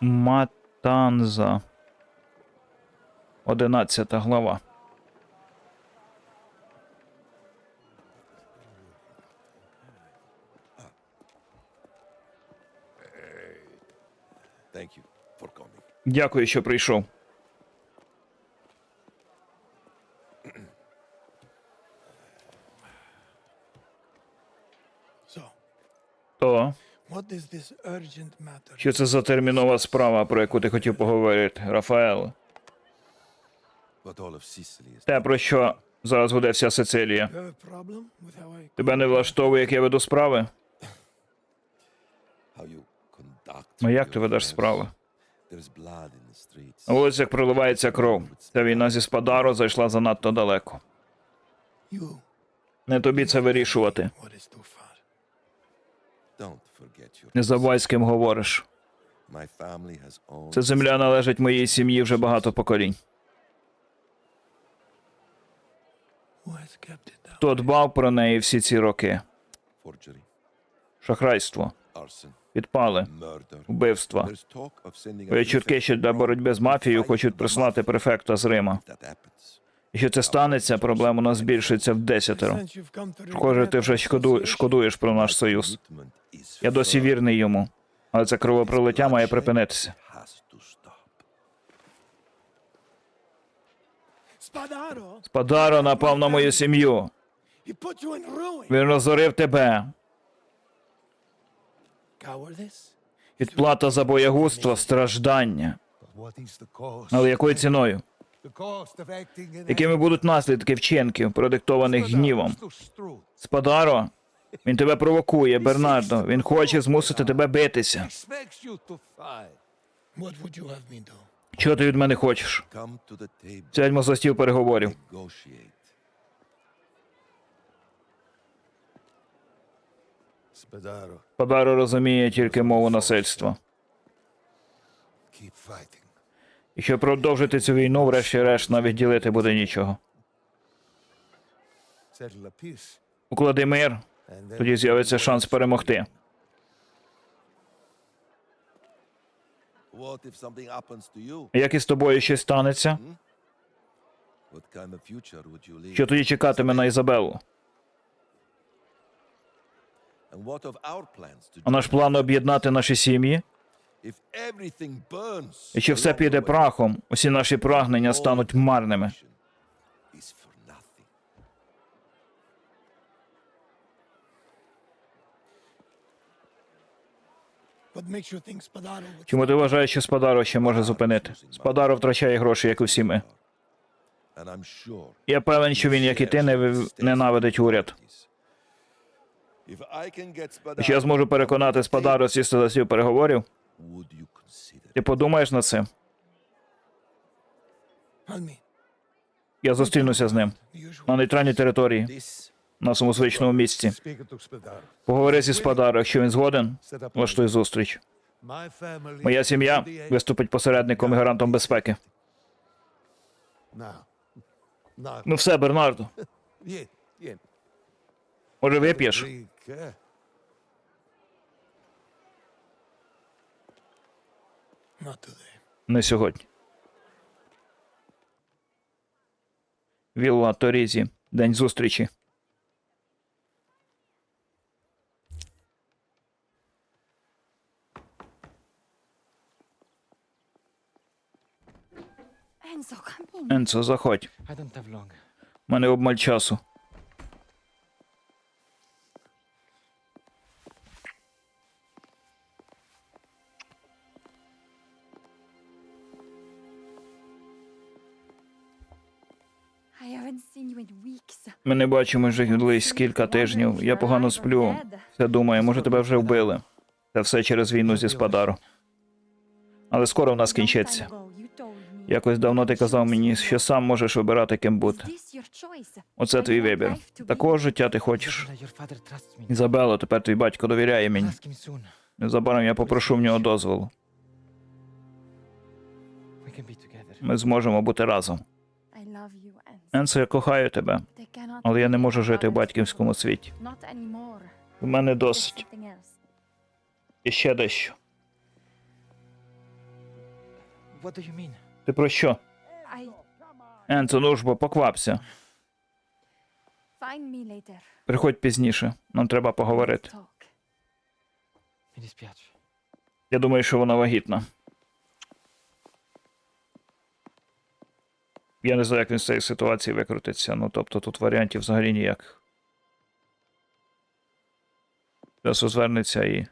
Матанза. Одинадцята глава. Thank you. Дякую, що прийшов. So, То, what is this urgent matter? Що це за термінова справа, про яку ти хотів поговорити, Рафаел? Те, про що зараз гуде вся Сицилія. Тебе не влаштовує, як я веду справи? Ну як ти ведеш справи? На вулицях проливається кров. Ця війна зі Спадаро зайшла занадто далеко. Не тобі це вирішувати. Не забувай, з ким говориш. Ця земля належить моїй сім'ї вже багато поколінь. Хто дбав про неї всі ці роки? Шахрайство, підпали, вбивства. Чутки, що для боротьби з мафією хочуть прислати префекта з Рима. Якщо це станеться, проблема у нас збільшиться в десятеро. Схоже, ти вже шкодуєш про наш союз. Я досі вірний йому, але це кровопролиття має припинитися. Спадаро напав на мою сім'ю. Він розорив тебе. Відплата за боягузтво, страждання. Але якою ціною? Якими будуть наслідки вчинків, продиктованих гнівом? Спадаро, він тебе провокує, Бернардо. Він хоче змусити тебе битися. Чого ти від мене хочеш? Сядьмо за стіл переговорів. Спадаро розуміє тільки мову насильства. Fighting. Якщо продовжити цю війну, врешті-решт навіть ділити буде нічого. Уклади мир, тоді з'явиться шанс перемогти. Як із тобою щось станеться, що тоді чекатиме на Ізабелу? А наш план об'єднати наші сім'ї? Everything Якщо все піде прахом, усі наші прагнення стануть марними. Чому ти вважаєш, що Спадаро ще може зупинити? Спадаро втрачає гроші, як і всі ми. Я певен, що він, як і ти, не ненавидить уряд. Якщо я зможу переконати Спадаро сісти за стіл переговорів, ти подумаєш над цим. Я зустрінуся з ним на нейтральній території, this? в нашому звичному місці. Поговори зі Спадаро, якщо він згоден, влаштуй зустріч. Моя сім'я виступить посередником і гарантом безпеки. Ну все, Бернардо, може вип'єш? Не сьогодні. Вілла Торізі. День зустрічі. Enzo. Енцо, заходь. У мене обмаль часу. Ми не бачимо вже десь кілька тижнів. Я погано сплю. Все думаю, може тебе вже вбили. Це все через війну зі Спадаро. Але скоро в нас кінчиться. Якось давно ти казав мені, що сам можеш вибирати ким бути. Оце твій вибір. Такого життя ти хочеш. Ізабело, тепер твій батько довіряє мені. Незабаром я попрошу в нього дозволу. Ми зможемо бути разом. Енце, я кохаю тебе, але я не можу жити в батьківському світі. У мене досить. І ще дещо. Ти про що? I Енцо, ну ж бо поквапся. Приходь пізніше. Нам треба поговорити. Я думаю, що вона вагітна. Я не знаю, як він з цієї ситуації викрутиться. Ну, тобто тут варіантів взагалі ніяк. Зараз звернеться і.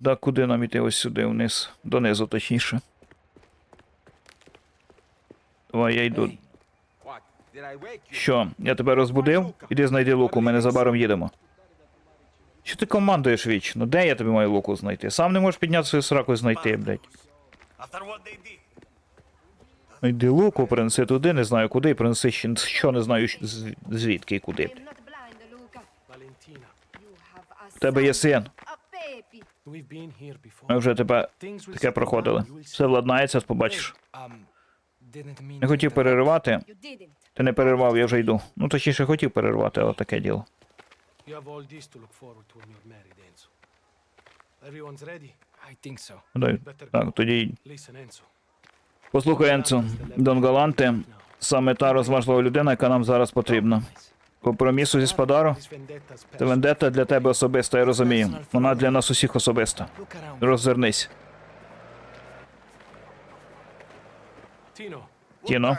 Да, куди нам іти ось сюди вниз? Донизу, точніше. Давай, я йду. Що, я тебе розбудив? Іди знайди луку, ми незабаром їдемо. Що ти командуєш вічно? Де я тобі маю луку знайти? Сам не можеш підняти свою сраку і знайти, блядь. Ну йди луку принеси туди, не знаю куди, принеси ще що не знаю звідки і куди. В тебе є син. Ми вже тебе таке проходили. Все владнається, побачиш. Не хотів переривати. Ти не перервав, я вже йду. Ну точніше хотів перервати, але таке діло. You have all this to look forward to when you're married, Enzo. Everyone's ready. I think so. Дай. Так, тоді Listen, Enzo. послухай, Енцо. Дон Галанте саме та розважлива людина, яка нам зараз потрібна. Компромісу зі Спадаро This vendetta's це вендета для тебе особиста, я розумію. Вона для нас усіх особиста. Look around. Роззирнись. Tino, Тіно,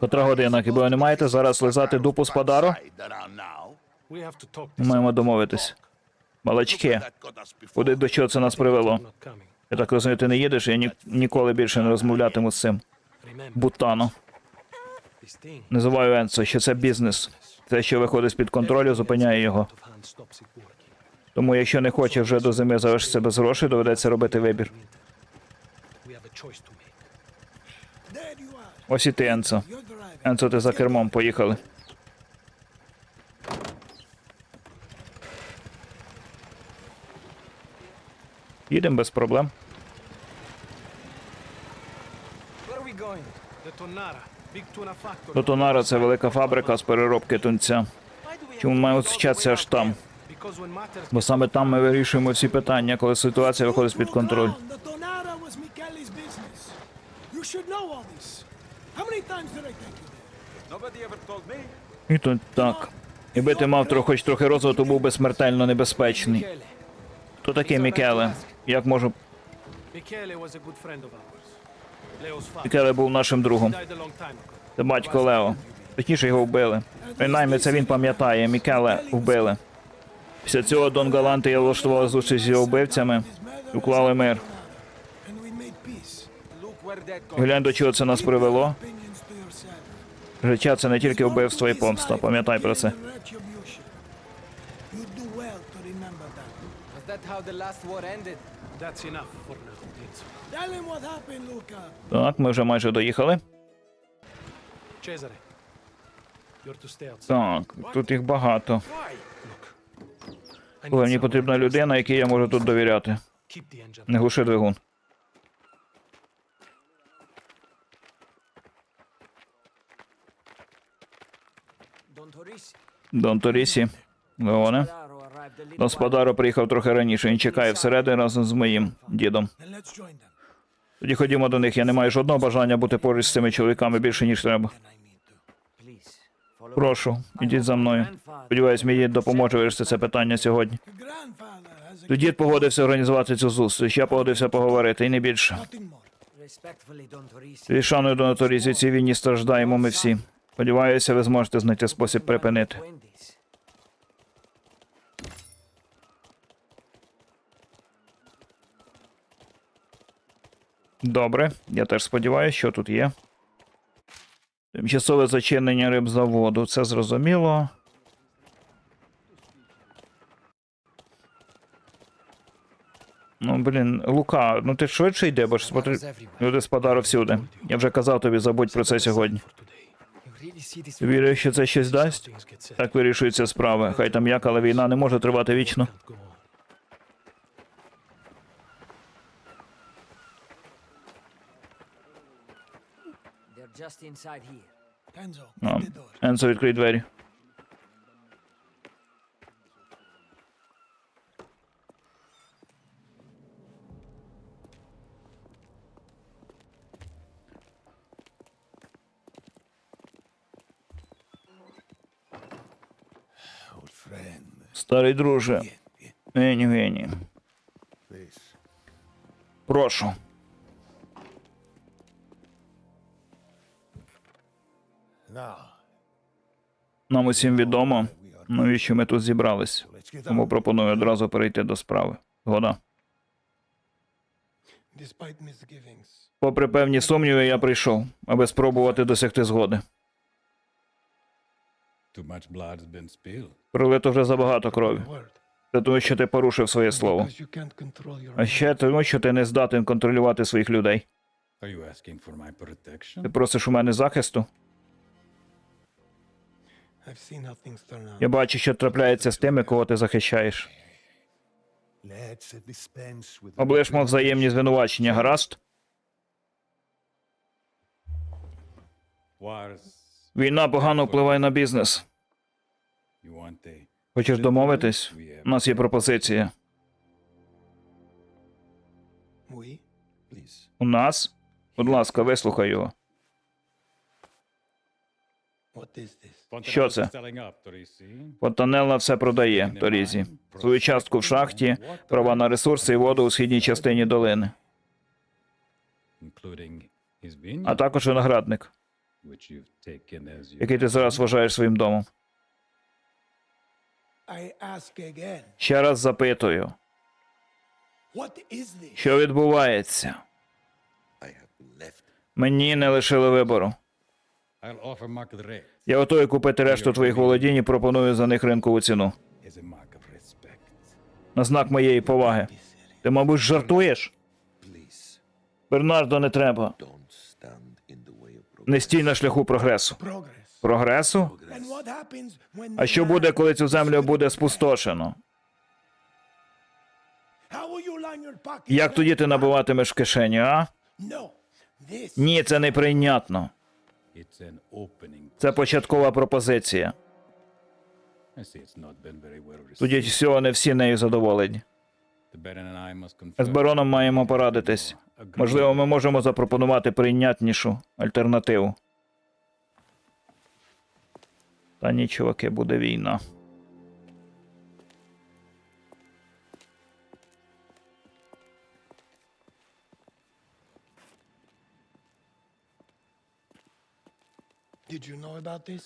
котра година, хіба ви не маєте зараз лизати дупу Спадаро? Маємо домовитись. Малачки, куди до чого це нас привело? Я так розумію, ти не їдеш, я ні, ніколи більше не розмовлятиму з цим. Бутано. Називаю Енцо, що це бізнес. Те, що виходить з-під контролю, зупиняє його. Тому, якщо не хоче вже до зими залишитися без грошей, доведеться робити вибір. Ось і ти. You're. Енцо, ти за кермом, поїхали. Їдемо без проблем. Tuna factory. Тотонара це велика фабрика з переробки тунця. Чому маємо вчатися аж там? Бо саме там ми вирішуємо всі питання, коли ситуація виходить take you there? І то так. Якби ти мав хоч трохи то був би смертельно небезпечний. Хто такий Мікеле? Як можу. Мікеле був нашим другом. Це батько Лео. Точніше його вбили. Принаймні це він пам'ятає. Мікеле вбили. Після цього Дон Галанте і влаштували зустріч з його вбивцями і уклали мир. Глянь, до чого це нас привело. Життя це не тільки вбивство і помста. Пам'ятай про це. How the last war ended? That's enough for now, Enzo. Tell him what happened, Luca. Так, ми вже майже доїхали. Cesare, you're to stay outside. Так, тут їх багато. I Але need мені someone потрібна to людина, якій я можу тут довіряти. Keep the engine. Не глуши двигун. Дон Торісі. Леоне. Дон приїхав трохи раніше. Він чекає всередині разом з моїм дідом. Тоді ходімо до них. Я не маю жодного бажання бути поруч з цими чоловіками більше, ніж треба. Прошу, ідіть за мною. Сподіваюсь, мій дід допоможе вирішити це питання сьогодні. Your grandfather has a То дід погодився організувати цю зустріч. Я погодився поговорити, і не більше. шаною до Торісі цій війні страждаємо ми всі. Сподіваюся, ви зможете знайти спосіб припинити. Добре, я теж сподіваюся, що тут є. Тимчасове зачинення рибзаводу, це зрозуміло. Ну, блін, Лука, ну ти швидше йде, бо ж смотри, люди з Падаро всюди. Я вже казав тобі, забудь про це сьогодні. Віриш, що це щось дасть? Так вирішуються справи. Хай там як, але війна не може тривати вічно. О, Ензо, відкрий двері. Старий друже, Ені, Ені. Прошу. Нам усім відомо, навіщо ми тут зібрались. Тому пропоную одразу перейти до справи. Згода. Попри певні сумніви, я прийшов, аби спробувати досягти згоди. Пролито вже забагато крові. Це тому, що ти порушив своє слово. А ще тому, що ти не здатен контролювати своїх людей. Ти просиш у мене захисту. Я бачу, що трапляється з тими, кого ти захищаєш. Облишмо взаємні звинувачення, гаразд? Війна погано впливає на бізнес. Хочеш домовитись? У нас є пропозиція. У нас? Будь ласка, вислухай його. Що це? Фонтанелла все продає Торізі. Свою частку в шахті, права на ресурси і воду у східній частині долини, а також виноградник, який ти зараз вважаєш своїм домом. Ще раз запитую, що відбувається? Мені не лишили вибору. Я готовий купити решту твоїх володінь і пропоную за них ринкову ціну. На знак моєї поваги. Ти, мабуть, жартуєш? Бернардо, не треба. Не стій на шляху прогресу. Прогресу? А що буде, коли цю землю буде спустошено? Як тоді ти набиватимеш в кишеню, а? Ні, це неприйнятно. Це початкова пропозиція. Тоді всього не всі нею задоволені. З бароном маємо порадитись. Можливо, ми можемо запропонувати прийнятнішу альтернативу. Та ні, чуваки, буде війна.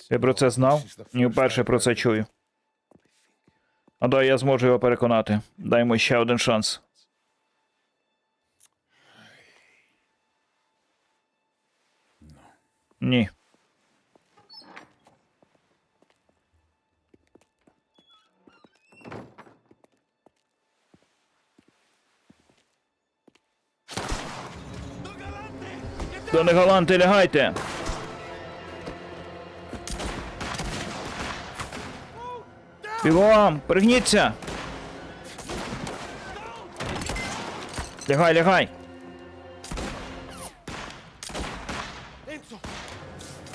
Ти про це знав? Ні вперше про це чую. А дай я зможу його переконати. Дай йому ще один шанс. Ні. До негаланти лягайте! Бігом! Пригніться! Лягай, лягай!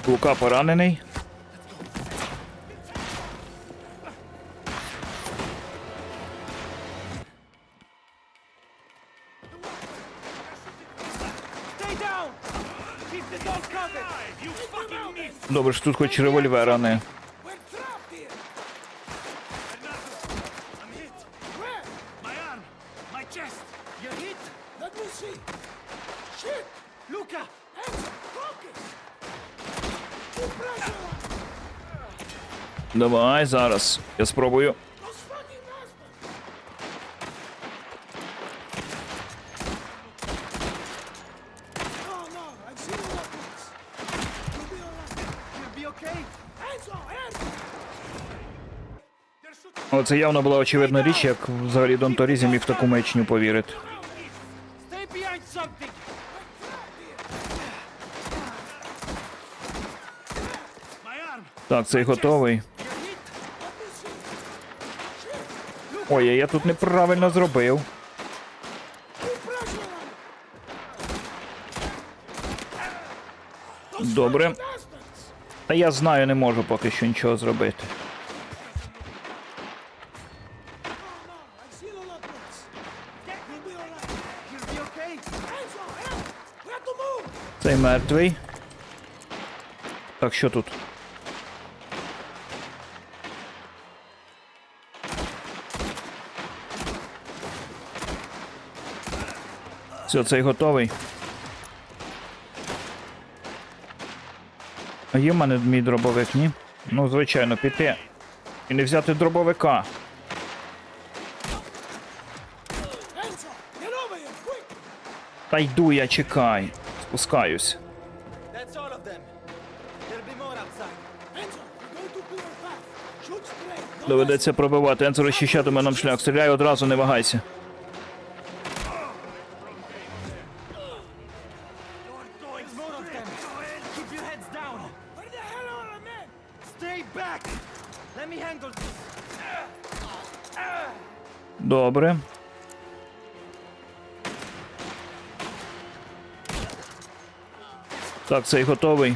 Лука поранений. Добре, що тут хоч револьвер, а не. On! Hands! They're shooting Але це явно була очевидна річ, як взагалі Дон Торізі міг таку маячню повірити. Так, цей готовий. Ой, я тут неправильно зробив. Добре. Та я знаю, не можу поки що нічого зробити. Цей мертвий. Так, що тут? Все, цей готовий. А є в мене мій дробовик, ні? Ну, звичайно, піти. І не взяти дробовика. Та йду я, чекай. Спускаюсь. Доведеться пробивати. Енцо розчищатиме нам шлях. Стріляй одразу, не вагайся. Так, цей готовий.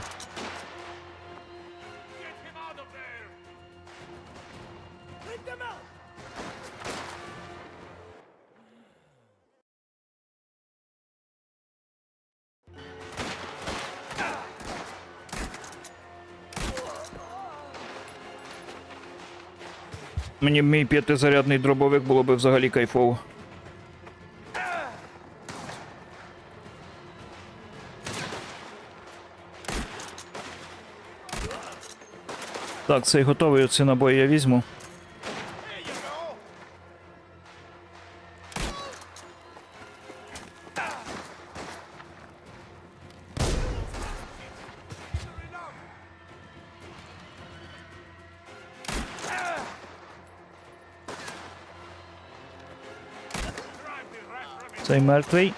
Мені мій п'ятизарядний дробовик було би взагалі кайфово. Так, цей готовий, оці набої я візьму. Цей мертвий.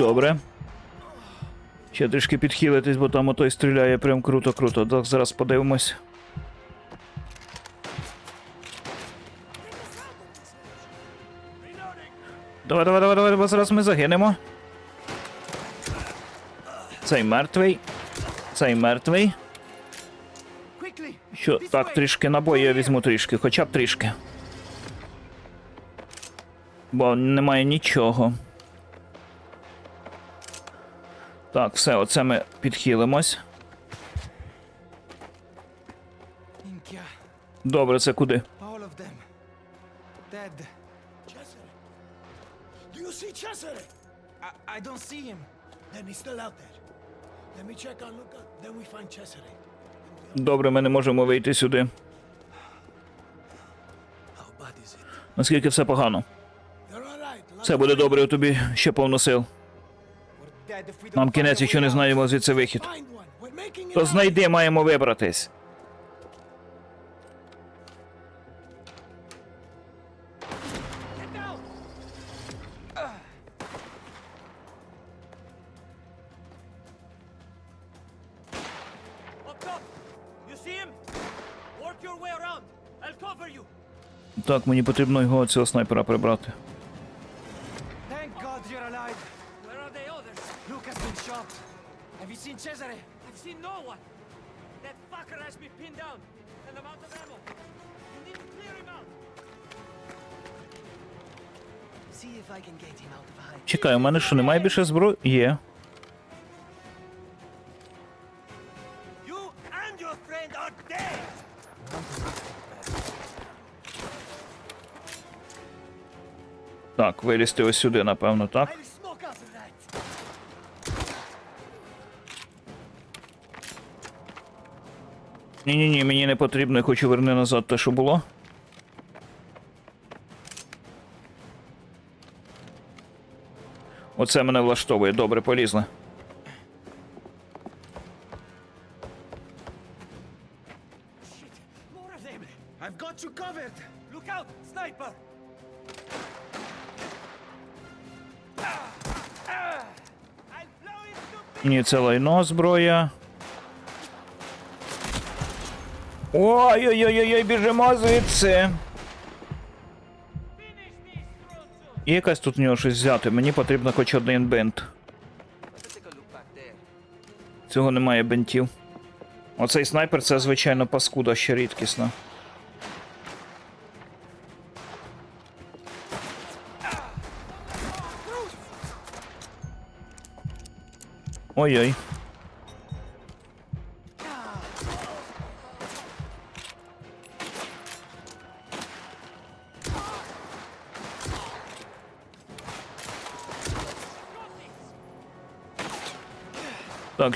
Добре. Ще трішки підхилитись, бо там отой стріляє прям круто-круто. Так, зараз подивимось. Давай, давай, давай, давай, бо зараз ми загинемо. Цей мертвий. Цей мертвий. Що, так, трішки набої я візьму трішки, хоча б трішки. Бо немає нічого. Так, все, оце ми підхилимось. Добре, це куди? I, don't see him. Добре, ми не можемо вийти сюди. Наскільки все погано? Все буде добре, у тобі ще повно сил. Нам кінець, якщо не знайдемо звідси вихід. То знайди, маємо вибратись. Так, мені потрібно його цього снайпера прибрати. Pinned down, and I'm out of ammo. You need to clear him out. See if I can get him out of hiding. Чекай, у мене що, немає більше зброї? Є. You and your friend are dead. Так, вилізти ось сюди, напевно, так? Ні-ні-ні, мені не потрібно, я хочу верни назад те, що було. Оце мене влаштовує. Добре, полізли. Ні, це лайно зброя. Ой-ой-ой, біжимо звідси. якась тут в нього щось взяти. Мені потрібно хоч один бинт. Цього немає бинтів. Оцей снайпер це, звичайно, паскуда ще рідкісна. Ой-ой.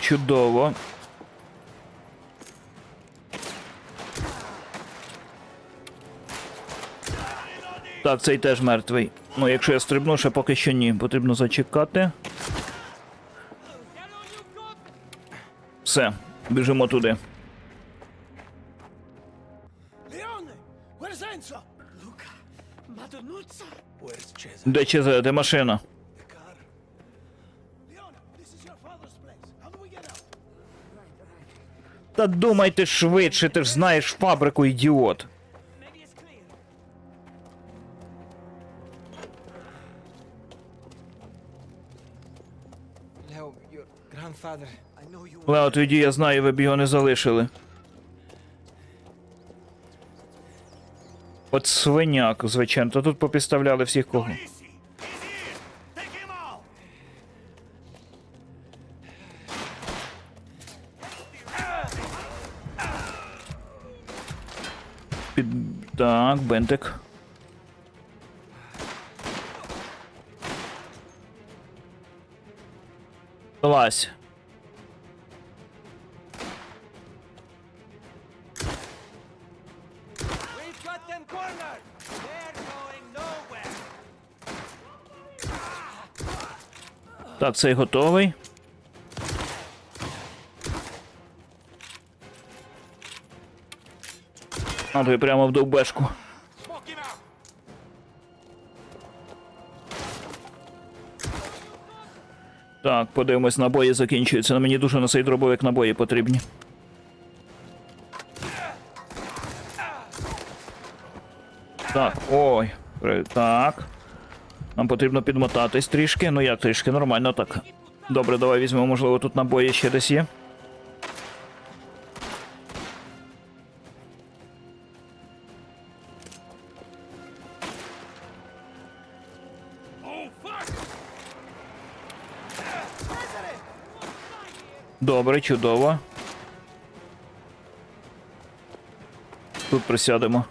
Чудово. Так, цей теж мертвий. Ну, якщо я стрибну, ще поки що ні. Потрібно зачекати. Все, біжимо туди. Де Чезаре, де машина? Та думайте швидше, ти ж знаєш фабрику, ідіот. Лео, тоді я знаю, ви б його не залишили. От свиняк, звичайно, то тут попідставляли всіх кого. Під... Так, бентик. Вилазь. Так, цей готовий. А той прямо в довбешку. Так, подивимось, набої закінчуються. На мені дуже на цей дробовик набої потрібні. Так, ой. Так. Нам потрібно підмотатись трішки. Ну як трішки, нормально так. Добре, давай візьмемо, можливо, тут набої ще десь є. Добре, чудово. Тут присядемо.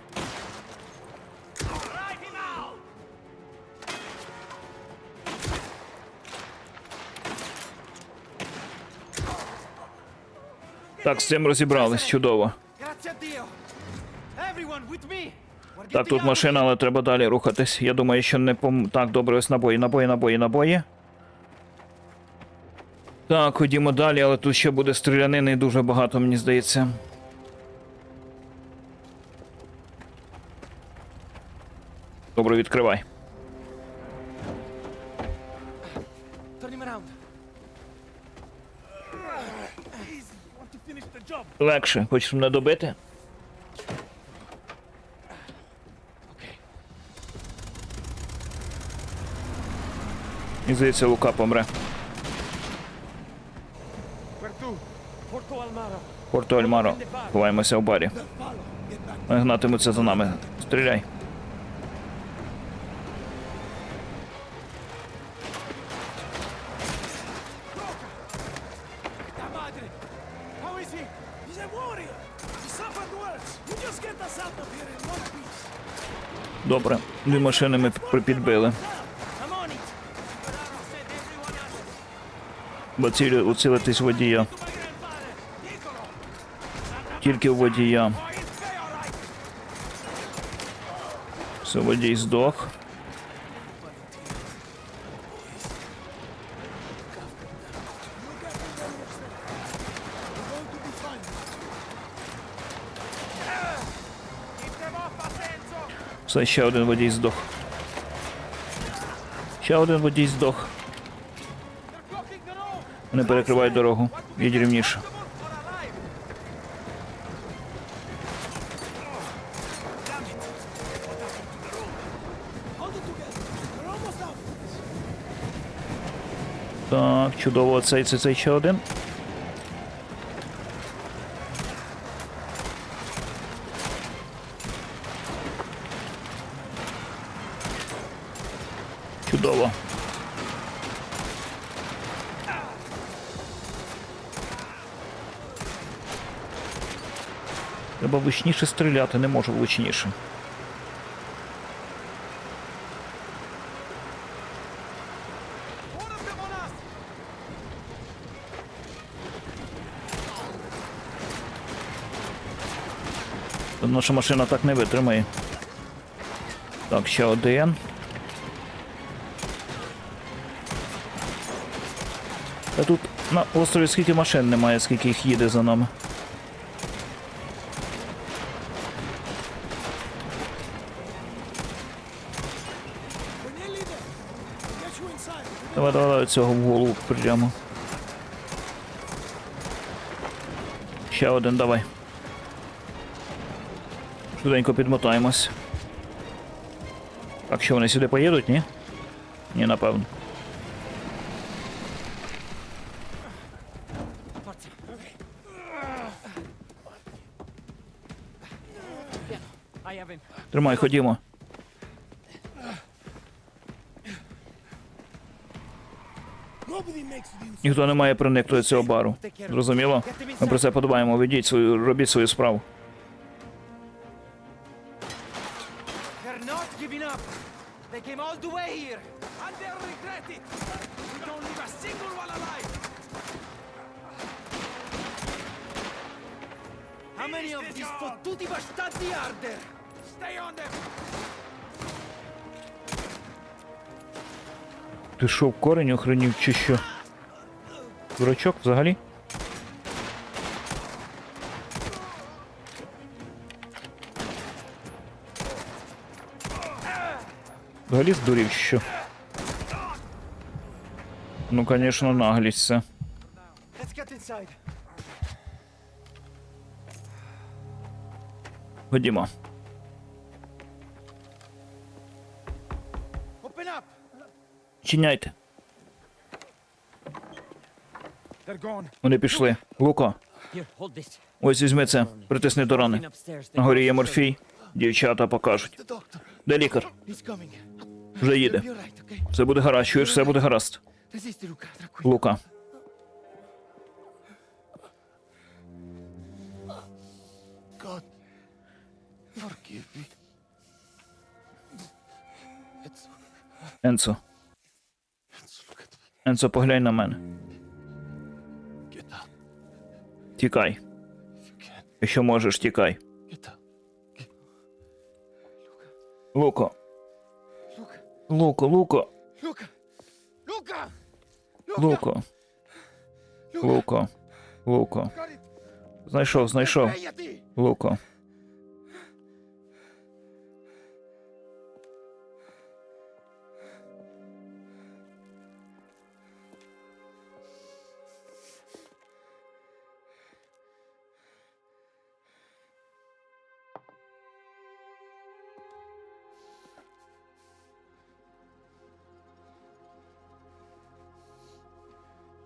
Так, з цим розібрались, чудово. Так, тут машина, але треба далі рухатись. Я думаю, що не пом... Так, добре, ось набої, набої, набої, набої. Так, ходімо далі, але тут ще буде стрілянини дуже багато, мені здається. Добре, відкривай. Легше, хочеш мене добити? Мені здається, Лука помре. Порто Альмаро. Ховаємося в барі. Вони гнатимуться за нами. Стріляй. Добре. Дві машини ми пі- підбили. Бо цілі уцілитись водія. Тільки у водія. Все, водій здох. Все, ще один водій здох. Ще один водій здох. Вони перекривають дорогу. Їдь рівніше. Чудово, цей, цей, цей ще один. Чудово. Треба влучніше стріляти, не можу влучніше. Наша машина так не витримає. Так, ще один. Та тут на острові скільки машин немає, скільки їх їде за нами. Давай, давай, давай цього в голову прямо. Ще один давай. Швиденько підмотаємось. Так, що вони сюди поїдуть, ні? Ні, напевно. Тримай, ходімо. Ніхто не має проникнути цього бару. Зрозуміло? Ми про це подбаємо. Ведіть свою, робіть свою справу. Що, корень охренів чи що? Дурачок взагалі? Взагалі здурів що. Ну, звісно, наглість це. Ходімо. Чиняйте. They're gone. Вони пішли. Луко, ось візьми це. Притисни до рани. На горі є морфій. Дівчата покажуть. Де лікар? Вже їде. Все буде гаразд, чуєш, все буде гаразд. Лука. Енцо. Енцо, поглянь на мене. Тікай. Якщо можеш, тікай. Луко. Луко, Луко. Луко. Луко. Луко. Знайшов, знайшов. Луко.